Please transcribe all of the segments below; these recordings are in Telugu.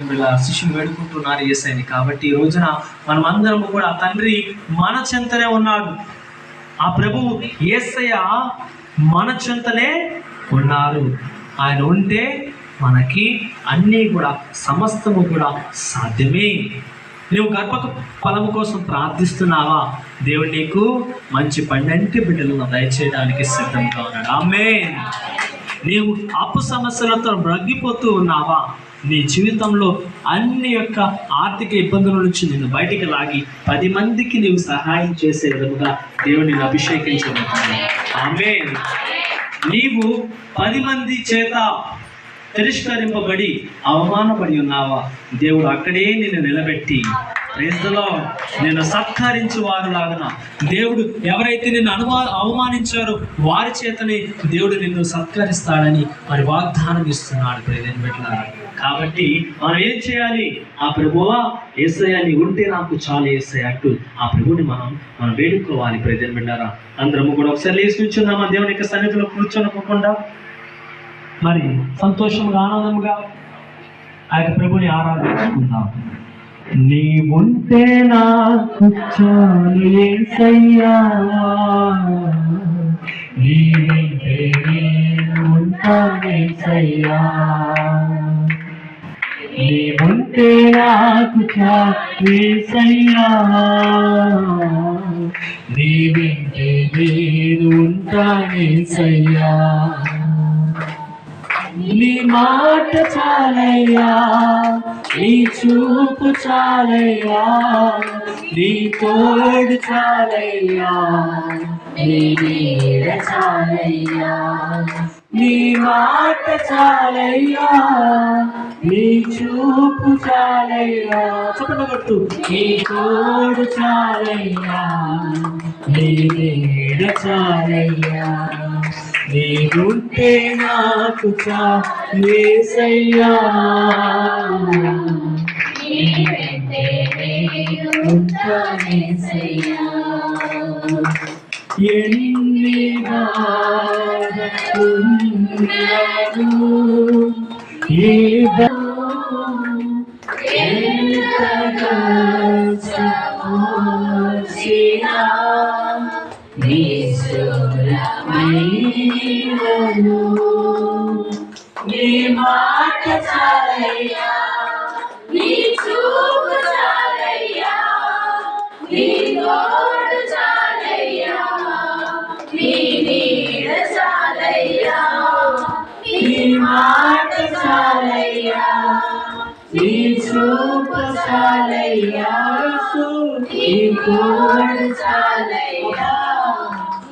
ఇలా శిష్యులు వేడుకుంటున్నారు ఏసైని. కాబట్టి ఈ రోజున మనం అందరం కూడా తండ్రి మన చెంతనే ఉన్నాడు. ఆ ప్రభు ఏసయ్య మన చెంతనే ఉన్నారు. ఆయన ఉంటే మనకి అన్నీ కూడా సమస్తము కూడా సాధ్యమే. నువ్వు గర్భక ఫలము కోసం ప్రార్థిస్తున్నావా? దేవుడు నీకు మంచి పండంటి బిడ్డలను దయచేయడానికి సిద్ధంగా ఉన్నాడు. ఆమె నీవు అప్పు సమస్యలతో మ్రగ్గిపోతూ ఉన్నావా? నీ జీవితంలో అన్ని యొక్క ఆర్థిక ఇబ్బందుల నుంచి నిన్ను బయటికి లాగి పది మందికి నీవు సహాయం చేసే విధముగా దేవుడిని అభిషేకించబోతున్నాను ఆమె నీవు పది మంది చేత తిరస్కరింపబడి అవమానపడి ఉన్నావా? దేవుడు అక్కడే నిన్ను నిలబెట్టి ప్రేస్తలో నేను సత్కరించి వారు లాగన దేవుడు ఎవరైతే నిన్ను అనుమా అవమానించారో వారి చేతనే దేవుడు నిన్ను సత్కరిస్తాడని మరి వాగ్దానం ఇస్తున్నాడు ప్రేదేని పెట్టినారు కాబట్టి మనం ఏం చేయాలి? ఆ ప్రభువా ఏసయ్య నీ ఉంటే నాకు చాలు ఏసయ్య అంటూ ఆ ప్రభుని మనం మనం వేడుకోవాలి ప్రేదేని పెట్టారా అందరము కూడా ఒకసారి లేచి నుంచున్నామా దేవుని యొక్క సన్నిధిలో కూర్చొనుకోకుండా మరి సంతోషంగా ఆనందంగా ఆ యొక్క ప్రభుని ఆరాధించుకుందాం. నీవుంటే నాకు చాలు యేసయ్యా నీవుంటే నేను ఉంటాను యేసయ్యా నీవుంటే నాకు చాలు యేసయ్యా నీవింటే నేను ఉంటాను యేసయ్యా నీ మాట చాలయ్యా. నీ చూపు చాలయ్యా నీ తోడు చాలయ్యా నీ నీడ చాలయ్యా నీ మాట చాలయ్యా నీ చూపు చాలయ్యా. చెప్పండి కొట్టు నీ తోడు చాలయ్యా నీ నీడ చాలయ్యా. నీవుంటే నాకు చాలేసయ్యా ఎన్ని బాధలు ఏ ఎంతగా మాట చాలయ్యా నీ చూపు చాలయ్యా. నీ తోడు చాలయ్యా. నీ నీడ చాలయ్యా. నీ మాట చాలయ్యా. నీ చూపు చాలయ్యా. నీ తోడు చాలయ్యా.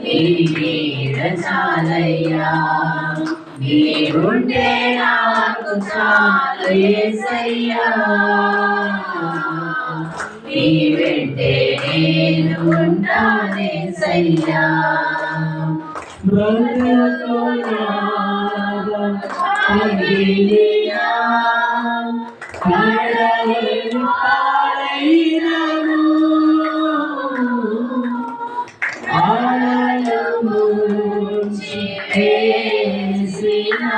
నీ నీడ చాలయ్యా. నీవుంటే నాకు చాలు ఏసయ్యా. నీ వెంటే నేను ఉంటానేసయ్యా బ్రతుకులాగా కడలిపాలైనను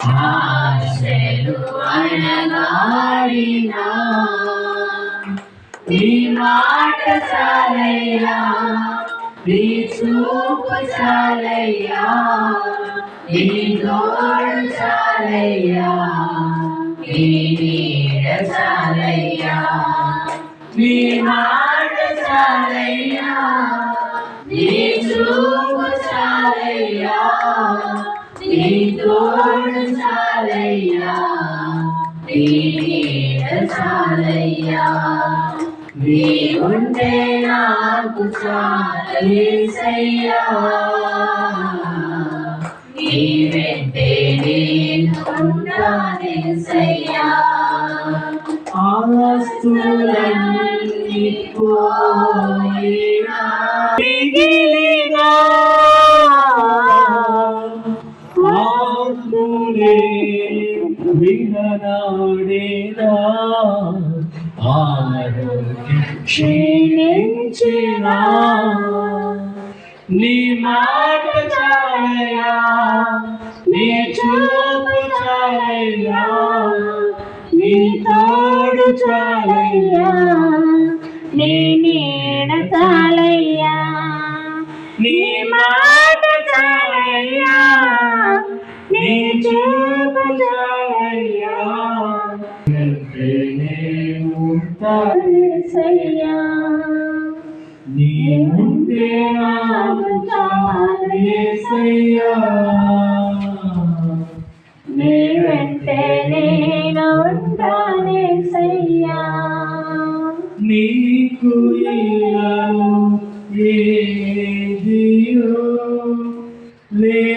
ఆశలు అణగారినా నీ మాట సాలయ్యా నీ చూపు సాలయ్యా నీ దోడు సాలయ్యా నీ నీడ సాలయ్యా నీ మాట సాలయ్యా నీ చూపు సాలయ్యా తోడు చాలయ్యా నీ నీ ఉంటే నాకు చాలేసయ్యా నీ వెంటే నేను ఉంటానేసయ్యా ఆస్తులన్నీ పోయినా. క్షీణించిన. నీ మాట చాలయా నీ చూపు చాలయ్యా. నీ తోడు చాలయ్యా. నీ నీడ చాలయ్యా. నీ మాట చాలయ్యా. నీ చూపు చాలు యేసయ్యా. నీ వెంటే నేను ఉంటానేసయ్యా నీకు ఏదియో లేదు